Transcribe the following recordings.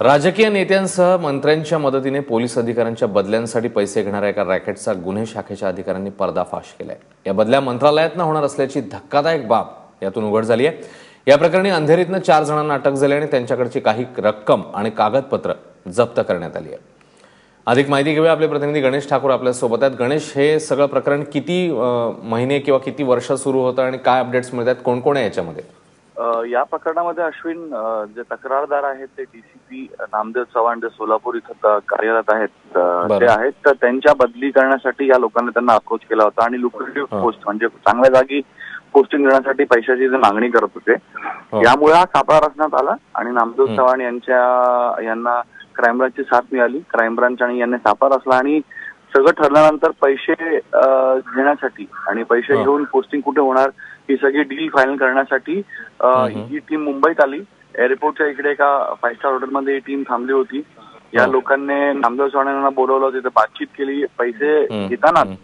राजकीय नेत्यांसह मंत्र्यांच्या मदतीने पोलीस अधिकाऱ्यांच्या बदल्यांसाठी पैसे घेणाऱ्या एका रॅकेटचा गुन्हे शाखेच्या अधिकाऱ्यांनी पर्दाफाश केलाय. या बदल्या मंत्रालयातनं होणार असल्याची धक्कादायक बाब यातून उघड झाली आहे या प्रकरणी अंधेरीतनं चार जणांना अटक झाली आणि त्यांच्याकडची काही रक्कम आणि कागदपत्र जप्त करण्यात आली आहे अधिक माहिती घेऊया आपले प्रतिनिधी गणेश ठाकूर आपल्यासोबत आहेत. गणेश हे सगळं प्रकरण किती महिने किंवा किती वर्ष सुरू होतं आणि काय अपडेट्स मिळतात कोण कोण आहे याच्यामध्ये? या प्रकरणामध्ये अश्विन जे तक्रारदार आहेत ते डीसीपी नामदेव चव्हाण जे सोलापूर इथं कार्यरत आहेत. ते आहेत तर त्यांच्या बदली करण्यासाठी या लोकांनी त्यांना अप्रोच केला होता आणि लुक्रेटिव्ह. पोस्ट म्हणजे चांगल्या जागी पोस्टिंग देण्यासाठी पैशाची जे मागणी करत होते हो. यामुळे हा सापळा रचण्यात आला आणि नामदेव. चव्हाण यांच्या यांना क्राईम ब्रांचची साथ मिळाली क्राईम ब्रांच आणि यांनी सापळा रचला आणि सगळं ठरल्यानंतर पैसे घेण्यासाठी आणि पैसे. घेऊन पोस्टिंग कुठे होणार ही सगळी डील फायनल करण्यासाठी. ही टीम मुंबईत आली एअरपोर्टच्या इकडे एका फाईव्ह स्टार हॉटेलमध्ये ही टीम थांबली होती या. लोकांनी नामदेव चव्हाण यांना बोलवलं तिथे बातचीत केली पैसे हम्म. घेताना हम्म.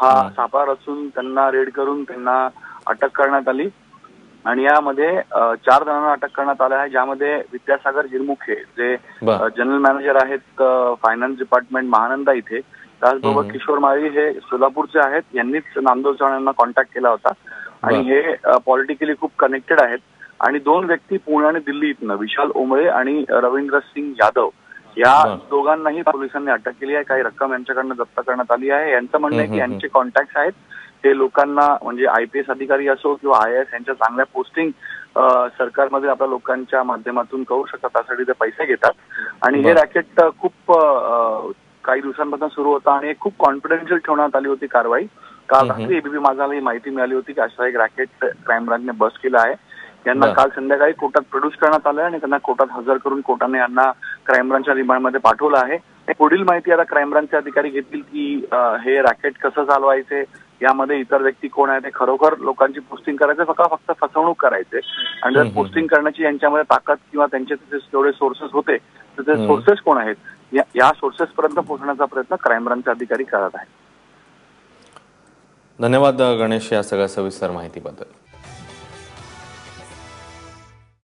हा. सापळा रचून त्यांना रेड करून त्यांना अटक करण्यात आली आणि यामध्ये चार जणांना अटक करण्यात आलं आहे ज्यामध्ये विद्यासागर हिरमुखे जे जनरल मॅनेजर आहेत फायनान्स डिपार्टमेंट महानंदा इथे त्याचबरोबर. किशोर माळी हे सोलापूरचे आहेत यांनीच नामदेव चव्हाण यांना कॉन्टॅक्ट केला होता आणि. हे पॉलिटिकली खूप कनेक्टेड आहेत. आणि दोन व्यक्ती पुणे आणि दिल्ली इथनं विशाल ओंबळे आणि रवींद्र सिंग यादव या. दोघांनाही पोलिसांनी अटक केली आहे. काही रक्कम यांच्याकडनं जप्त करण्यात आली आहे. यांचं म्हणणं आहे की यांचे कॉन्टॅक्ट आहेत. ते लोकांना म्हणजे आय पी एस अधिकारी असो किंवा आय एस यांच्या चांगल्या पोस्टिंग सरकारमध्ये आपल्या लोकांच्या माध्यमातून करू शकतात. त्यासाठी ते पैसे घेतात. आणि हे. रॅकेट खूप काही दिवसांपासून सुरू होतं आणि खूप कॉन्फिडेन्शियल ठेवण्यात आली होती कारवाई. काल. रात्री एबीपी माझाला ही माहिती मिळाली होती की असा एक रॅकेट क्राईम ब्रांचने बस केला आहे यांना. काल संध्याकाळी कोर्टात प्रोड्यूस करण्यात आलं आणि त्यांना कोर्टात हजर करून कोर्टाने यांना क्राईम ब्रांचच्या रिमांडमध्ये पाठवलं आहे पुढील माहिती आता क्राईम ब्रांचचे अधिकारी घेतील की हे रॅकेट कसं चालवायचे यामध्ये इतर व्यक्ती कोण आहे ते खरोखर लोकांची पोस्टिंग करायचे फक्त फक्त फसवणूक करायचे आणि जर. पोस्टिंग करण्याची यांच्यामध्ये ताकद किंवा त्यांचे जेवढे सोर्सेस होते तर ते. सोर्सेस कोण आहेत या- या सोर्सेस पर्यंत पोहोचण्याचा प्रयत्न क्राईम ब्रांचचे अधिकारी करत आहेत धन्यवाद गणेश या सगळ्या सविस्तर माहितीबद्दल.